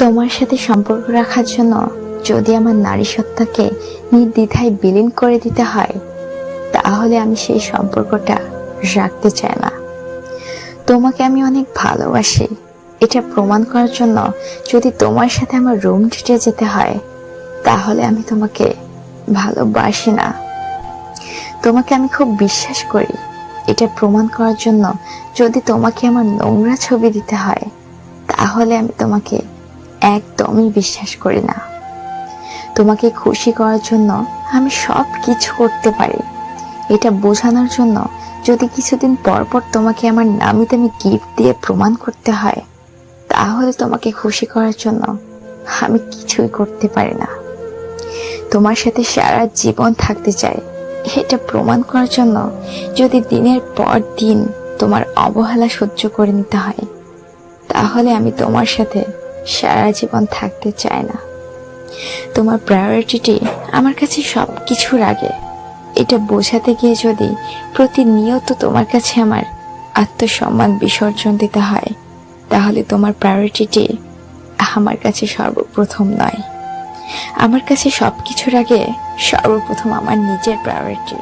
তোমার সাথে সম্পর্ক রাখার জন্য যদি আমার নারী সত্তাকে নির্দ্বিধায় বিলীন করে দিতে হয়, তাহলে আমি সেই সম্পর্কটা রাখতে চাই না। তোমাকে আমি অনেক ভালোবাসি। এটা প্রমাণ করার জন্য যদি তোমার সাথে আমার রুম ডেটে যেতে হয়, তাহলে আমি তোমাকে ভালোবাসি না। তোমাকে আমি খুব বিশ্বাস করি। এটা প্রমাণ করার জন্য যদি তোমাকে আমার নোংরা ছবি দিতে হয়, তাহলে আমি তোমাকে একদমই বিশ্বাস করি না। তোমাকে খুশি করার জন্য আমি সব কিছু করতে পারি। এটা বোঝানোর জন্য যদি কিছুদিন পর পর তোমাকে আমার নামি দামি গিফট দিয়ে প্রমাণ করতে হয়, তাহলে তোমাকে খুশি করার জন্য আমি কিছুই করতে পারি না। তোমার সাথে সারা জীবন থাকতে চাই। এটা প্রমাণ করার জন্য যদি দিনের পর দিন তোমার অবহেলা সহ্য করে নিতে হয়, তাহলে আমি তোমার সাথে সারা জীবন থাকতে চায় না। তোমার প্রায়োরিটিটি আমার কাছে সব কিছুর আগে। এটা বোঝাতে গিয়ে যদি প্রতিনিয়ত তোমার কাছে আমার আত্মসম্মান বিসর্জন দিতে হয়, তাহলে তোমার প্রায়োরিটিটি আমার কাছে সর্বপ্রথম নয়। আমার কাছে সব কিছুর আগে সর্বপ্রথম আমার নিজের প্রায়োরিটি